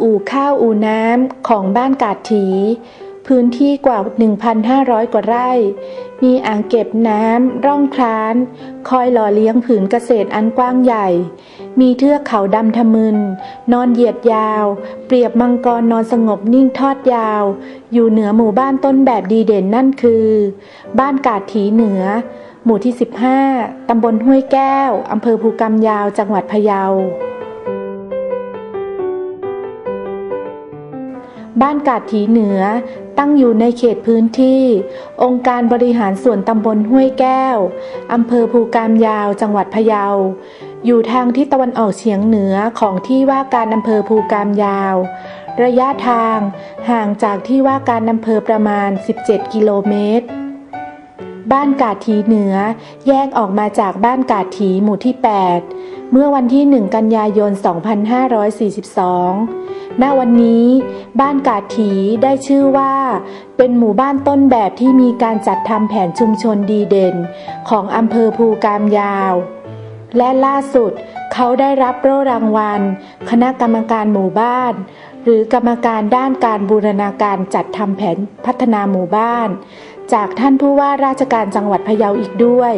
ออู่ข้าวอู่น้ำของบ้านกาดถี พื้นที่กว่า 1,500 กว่าไร่ มีอ่างเก็บน้ำร่องคลาน คอยหล่อเลี้ยงผืนเกษตรอันกว้างใหญ่ มีเทือกเขาดำทะมึน นอนเหยียดยาว เปรียบมังกรนอนสงบนิ่งทอดยาว อยู่เหนือหมู่บ้านต้นแบบดีเด่นนั่นคือ บ้านกาดถีเหนือ หมู่ที่ 15 ตำบลห้วยแก้ว อำเภอภูกำยาว จังหวัดพะเยา บ้านกาดถีเหนือ ตั้งอยู่ในเขตพื้นที่ องค์การบริหารส่วนตำบลห้วยแก้ว อำเภอภูกามยาว จังหวัดพะเยา อยู่ทางทิศตะวันออกเฉียงเหนือของที่ว่าการอำเภอภูกามยาว ระยะทางห่างจากที่ว่าการอำเภอประมาณ 17 กิโลเมตร บ้านกาดถีเหนือ แยกออกมาจากบ้านกาดถีหมู่ที่ 8 เมื่อวันที่ 1 กันยายน 2542 ณ วันนี้บ้านกาดถีได้ชื่อว่า เป็นหมู่บ้านต้นแบบที่มีการจัดทำแผนชุมชนดีเด่น ของอำเภอภูกามยาว และล่าสุดเขาได้รับโล่รางวัล คณะกรรมการหมู่บ้านหรือกรรมการด้านการบูรณาการจัดทำแผนพัฒนาหมู่บ้าน จากท่านผู้ว่าราชการจังหวัดพะเยาอีกด้วย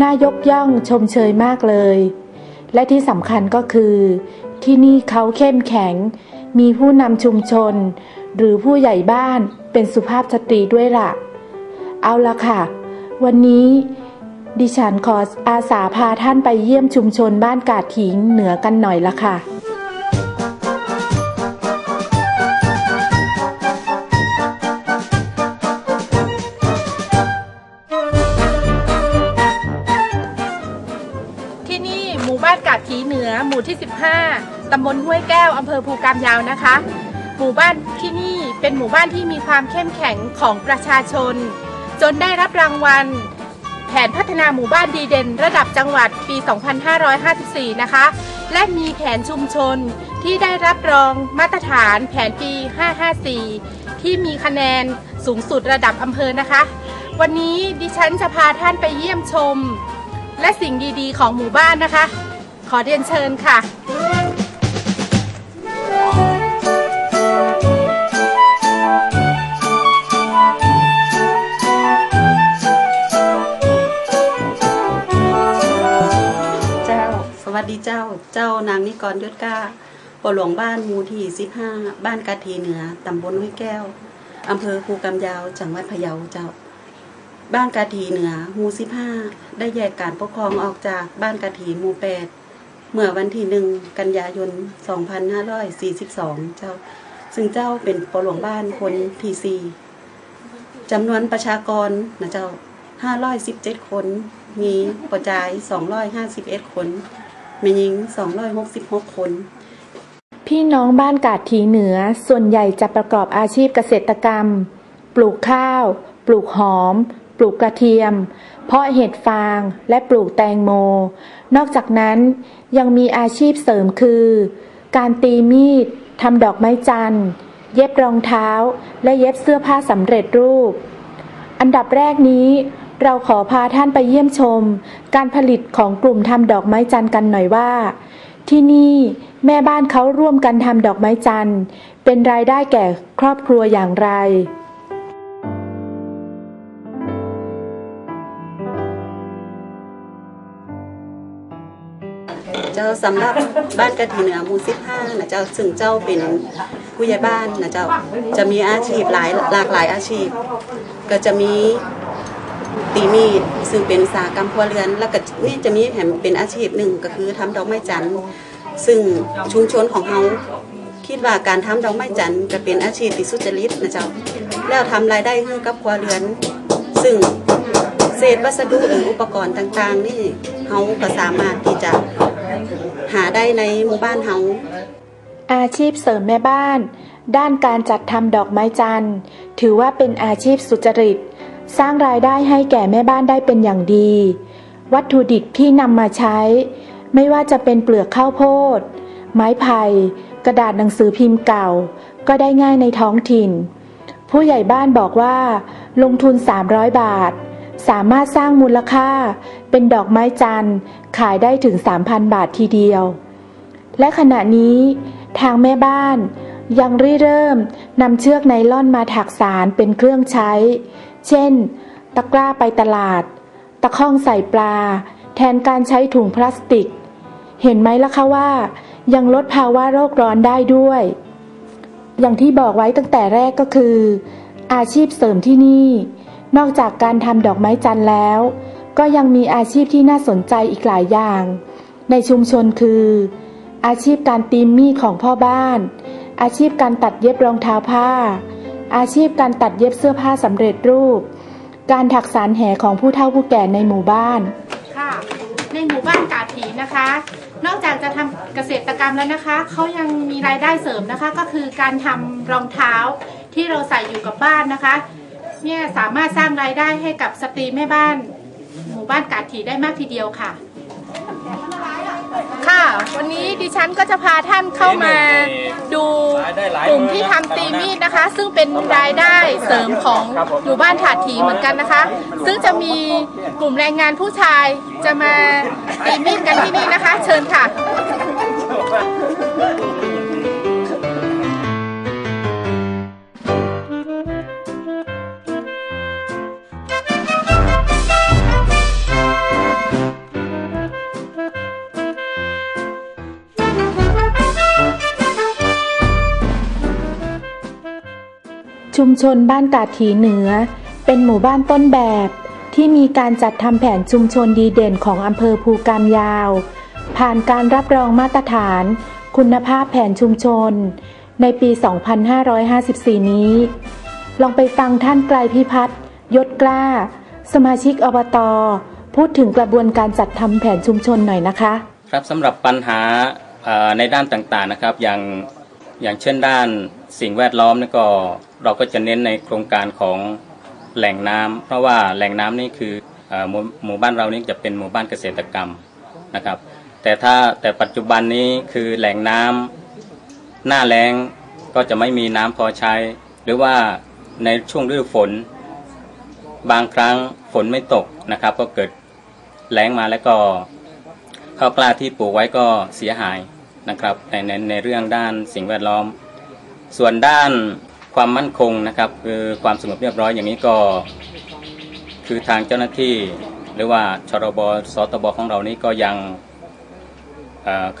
น่ายกย่องชมเชยมากเลย และที่สำคัญก็คือ ที่นี่เขาเข้มแข็ง มีผู้นำชุมชน หรือผู้ใหญ่บ้านเป็นสุภาพสตรีด้วยล่ะ เอาละค่ะ วันนี้ดิฉันขออาสาพาท่านไปเยี่ยมชุมชนบ้านกาดถิงเหนือกันหน่อยละค่ะ มู่ที่ 15 ตำบลห้วยแก้ว อำเภอภูกามยาวนะคะ หมู่บ้านที่นี่เป็นหมู่บ้านที่มีความเข้มแข็งของประชาชน จนได้รับรางวัล แผนพัฒนาหมู่บ้านดีเด่น ระดับจังหวัดปี 2554 นะคะ และมีแผนชุมชนที่ได้รับรองมาตรฐานแผนปี 554 ที่มีคะแนนสูงสุดระดับอำเภอนะคะ วันนี้ดิฉันจะพาท่านไปเยี่ยมชม และสิ่งดีๆ ของหมู่บ้านนะคะ ขอเรียนเชิญค่ะ เจ้า สวัสดีเจ้า เจ้านางนิกรยศกล้าปหลวงบ้านมูที่15 บ้านกาทีเหนือ ตำบลห้วยแก้ว อำเภอภูกำยาว จังหวัดพะเยาเจ้า บ้านกาทีเหนือมู่15 ได้แยกการปกครองออกจากบ้านกาทีมู่8 เมื่อวันที่หนึ่งกันยายน 2542 เจ้า ซึ่งเจ้าเป็นปหลวงบ้านคนที่สี่จำนวนประชากรนะเจ้า 517 คน มีประจาย 251 คนมีหญิง 266 คน พี่น้องบ้านกาดถีเหนือส่วนใหญ่จะประกอบอาชีพเกษตรกรรม ปลูกข้าว ปลูกหอม ปลูกกระเทียม เพาะเห็ดฟางและปลูกแตงโม นอกจากนั้นยังมีอาชีพเสริมคือ การตีมีดทำดอกไม้จันทร์เย็บรองเท้า และเย็บเสื้อผ้าสำเร็จรูป อันดับแรกนี้เราขอพาท่านไปเยี่ยมชม การผลิตของกลุ่มทำดอกไม้จันทร์กันหน่อยว่า ที่นี่แม่บ้านเขาร่วมกันทำดอกไม้จันทร์เป็นรายได้แก่ครอบครัวอย่างไร จ้าสำหรับบ้านกะทีเหนือหมู่15นะเจ้าซึ่งเจ้าเป็นผู้ใหญ่บ้านนะเจ้าจะมีอาชีพหลายหลากหลายอาชีพ ก็จะมีตีมีดซึ่งเป็นอุตสากรรมครัวเรือน แล้วก็นี่จะมีแถมเป็นอาชีพหนึ่งก็คือทำดอกไม้จันทร์ซึ่งชุมชนของเราคิดว่าการทำดอกไม้จันทร์จะเป็นอาชีพที่สุจริตนะเจ้าแล้วทำรายได้ให้กับครัวเรือน ซึ่งเศษวัสดุหรืออุปกรณ์ต่างๆ นี่เขาก็สามารถที่จะ หาได้ในหมู่บ้านเฮาอาชีพเสริมแม่บ้าน ด้านการจัดทำดอกไม้จันทร์ ถือว่าเป็นอาชีพสุจริต สร้างรายได้ให้แก่แม่บ้านได้เป็นอย่างดี วัตถุดิบที่นำมาใช้ ไม่ว่าจะเป็นเปลือกข้าวโพด ไม้ไผ่กระดาษหนังสือพิมพ์เก่า ก็ได้ง่ายในท้องถิ่น ผู้ใหญ่บ้านบอกว่า ลงทุน 300 บาท สามารถสร้างมูลค่า เป็นดอกไม้จันทร์ขายได้ถึง 3,000 บาททีเดียว และขณะนี้ทางแม่บ้านยังริเริ่มนำเชือกไนล่อนมาถักสารเป็นเครื่องใช้ เช่น ตะกร้าไปตลาด ตะข้องใส่ปลา แทนการใช้ถุงพลาสติก เห็นไหมล่ะคะว่า ยังลดภาวะโรคร้อนได้ด้วย อย่างที่บอกไว้ตั้งแต่แรกก็คือ อาชีพเสริมที่นี่ นอกจากการทำดอกไม้จันทร์แล้ว ก็ยังมีอาชีพที่น่าสนใจอีกหลายอย่าง ในชุมชนคือ อาชีพการตีมมีดของพ่อบ้าน อาชีพการตัดเย็บรองเท้าผ้า อาชีพการตัดเย็บเสื้อผ้าสำเร็จรูป การถักสารแห่ของผู้เฒ่าผู้แก่ในหมู่บ้านค่ะในหมู่บ้านกาดถีนะคะ นอกจากจะทำเกษตรกรรมแล้วนะคะ เขายังมีรายได้เสริมนะคะ ก็คือการทำรองเท้าที่เราใส่อยู่กับบ้านนะคะ เนี่ยสามารถสร้างรายได้ให้กับสตรีแม่บ้าน หมู่บ้านกาดถีได้มากทีเดียวค่ะ ค่ะ วันนี้ดิฉันก็จะพาท่านเข้ามาดูกลุ่มที่ทำตีมีดนะคะ ซึ่งเป็นรายได้เสริมของหมู่บ้านถาดถีเหมือนกันนะคะ ซึ่งจะมีกลุ่มแรงงานผู้ชายจะมาตีมีดกันที่นี่นะคะ เชิญค่ะ ชนบ้านกาดถีเหนือ เป็นหมู่บ้านต้นแบบ ที่มีการจัดทำแผนชุมชนดีเด่นของอำเภอภูกามยาว ผ่านการรับรองมาตรฐาน คุณภาพแผนชุมชน ในปี 2554 นี้ ลองไปฟังท่านไกลพิพัฒน์ยศกล้า สมาชิกอบตพูดถึงกระบวนการจัดทำแผนชุมชนหน่อยนะคะ ครับสำหรับปัญหาในด้านต่างๆนะครับ อย่าง อย่างเช่นด้านสิ่งแวดล้อมนี่ก็เราก็จะเน้นในโครงการของแหล่งน้ำเพราะว่าแหล่งน้ำนี่คือหมู่หมู่บ้านเรานี่จะเป็นหมู่บ้านเกษตรกรรมนะครับ แต่ถ้าแต่ปัจจุบันนี้คือแหล่งน้ำหน้าแล้งก็จะไม่มีน้ำพอใช้ หรือว่าในช่วงฤดูฝน บางครั้งฝนไม่ตกนะครับ ก็เกิดแล้งมาแล้วก็ข้าวกล้าที่ปลูกไว้ก็เสียหาย นะครับในในในเรื่องด้านสิ่งแวดล้อม ส่วนด้านความมั่นคงนะครับ คือความสงบเรียบร้อยอย่างนี้ก็ คือทางเจ้าหน้าที่ หรือว่าชรบสตบของเรานี่ก็ยัง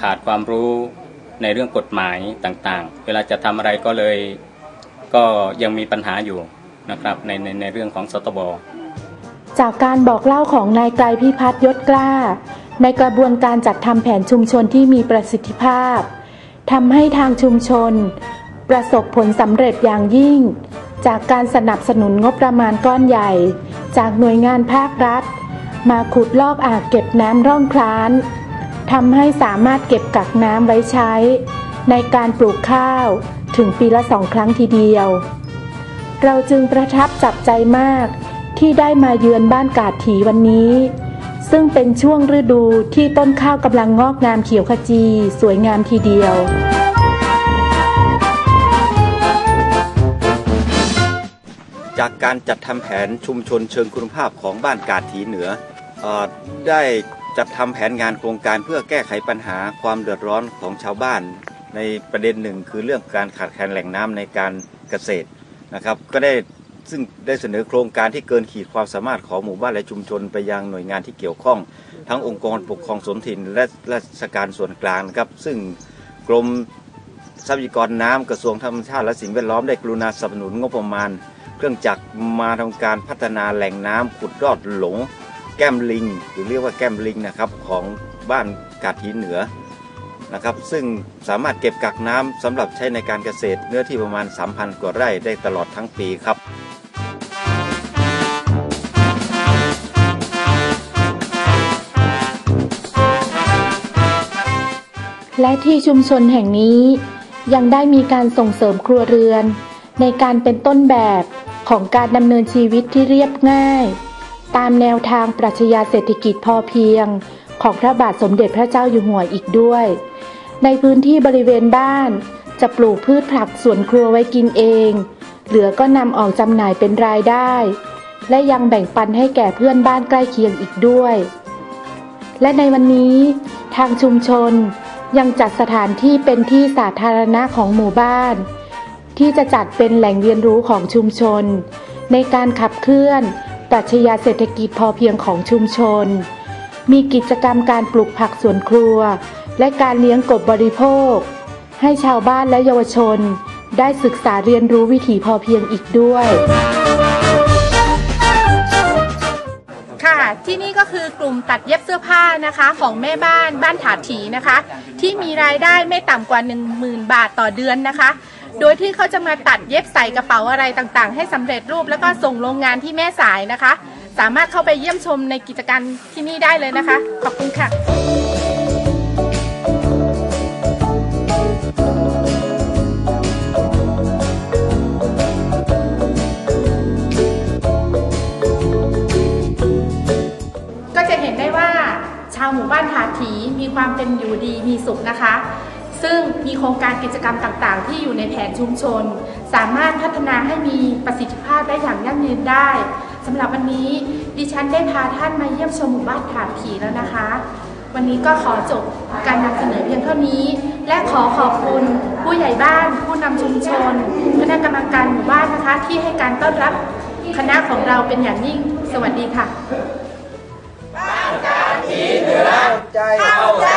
ขาดความรู้ในเรื่องกฎหมายต่างๆ เวลาจะทำอะไรก็เลยก็ยังมีปัญหาอยู่นะครับในในในเรื่องของสตบจากการบอกเล่าของนายไกรพิพัฒน์ยศกล้า ในกระบวนการจัดทำแผนชุมชนที่มีประสิทธิภาพทำให้ทางชุมชน ประสบผลสำเร็จอย่างยิ่ง จากการสนับสนุนงบประมาณก้อนใหญ่ จากหน่วยงานภาครัฐ มาขุดลอกอ่างเก็บน้ำร่องคลานทำให้สามารถเก็บกักน้ำไว้ใช้ ในการปลูกข้าวถึงปีละสองครั้งทีเดียว เราจึงประทับจับใจมากที่ได้มาเยือนบ้านกาดถีวันนี้ ซึ่งเป็นช่วงฤดูที่ต้นข้าวกำลังงอกงามเขียวขจี สวยงามทีเดียว จากการจัดทำแผนชุมชนเชิงคุณภาพของบ้านกาดถีเหนือออได้จัดทำแผนงานโครงการเพื่อแก้ไขปัญหาความเดือดร้อนของชาวบ้าน ในประเด็นหนึ่งคือเรื่องการขาดแคลนแหล่งน้ำในการเกษตรนะครับ ก็ได้ ซึ่งได้เสนอโครงการที่เกินขีดความสามารถของหมู่บ้านและชุมชนไปยังหน่วยงานที่เกี่ยวข้อง ทั้งองค์กรปกครองส่วนถิ่นและราชการส่วนกลางนะครับ ซึ่งกรมทรัพยากรน้ำกระทรวงธรรมชาติและสิ่งแวดล้อมได้กรุณาสนับสนุนงบประมาณ เครื่องจักรมาทำการพัฒนาแหล่งน้ำขุดรอดหลง แก้มลิง หรือเรียกว่าแก้มลิงนะครับของบ้านกาดทีเหนือนะครับซึ่งสามารถเก็บกักน้ำสำหรับใช้ในการเกษตรเนื้อที่ประมาณ 3,000 กว่าไร่ได้ตลอดทั้งปีครับ และที่ชุมชนแห่งนี้ ยังได้มีการส่งเสริมครัวเรือน ในการเป็นต้นแบบของการดำเนินชีวิตที่เรียบง่าย ตามแนวทางปรัชญาเศรษฐกิจพอเพียง ของพระบาทสมเด็จพระเจ้าอยู่หัวอีกด้วย ในพื้นที่บริเวณบ้าน จะปลูกพืชผักสวนครัวไว้กินเอง เหลือก็นำออกจำหน่ายเป็นรายได้ และยังแบ่งปันให้แก่เพื่อนบ้านใกล้เคียงอีกด้วย และในวันนี้ ทางชุมชน ยังจัดสถานที่เป็นที่สาธารณะของหมู่บ้าน ที่จะจัดเป็นแหล่งเรียนรู้ของชุมชน ในการขับเคลื่อนปรัชญาเศรษฐกิจพอเพียงของชุมชน มีกิจกรรมการปลูกผักสวนครัว และการเลี้ยงกบบริโภค ให้ชาวบ้านและเยาวชน ได้ศึกษาเรียนรู้วิถีพอเพียงอีกด้วย ที่นี่ก็คือกลุ่มตัดเย็บเสื้อผ้านะคะของแม่บ้านบ้านถาถีนะคะ ที่มีรายได้ไม่ต่ำกว่า 10,000 บาทต่อเดือนนะคะ โดยที่เขาจะมาตัดเย็บใส่กระเป๋าอะไรต่างๆ ให้สำเร็จรูปแล้วก็ส่งโรงงานที่แม่สายนะคะ สามารถเข้าไปเยี่ยมชมในกิจการที่นี่ได้เลยนะคะ ขอบคุณค่ะาวหมู่บ้านถาถีมีความเป็นอยู่ดีมีสุขนะคะ ซึ่งมีโครงการกิจกรรมต่างๆ ที่อยู่ในแผนชุมชน สามารถพัฒนาให้มีประสิทธิภาพได้อย่างยั่งยืนได้สำหรับวันนี้ดิฉันได้พาท่านมาเยี่ยมชมหมู่บ้านถาถีแล้วนะคะ วันนี้ก็ขอจบการนำเสนอเพียงเท่านี้ และขอขอบคุณผู้ใหญ่บ้าน ผู้นำชุมชนคณะกรรมการหมู่บ้านนะคะ ที่ให้การต้อนรับคณะของเราเป็นอย่างยิ่ง สวัสดีค่ะ ใจเข้าใจเข้า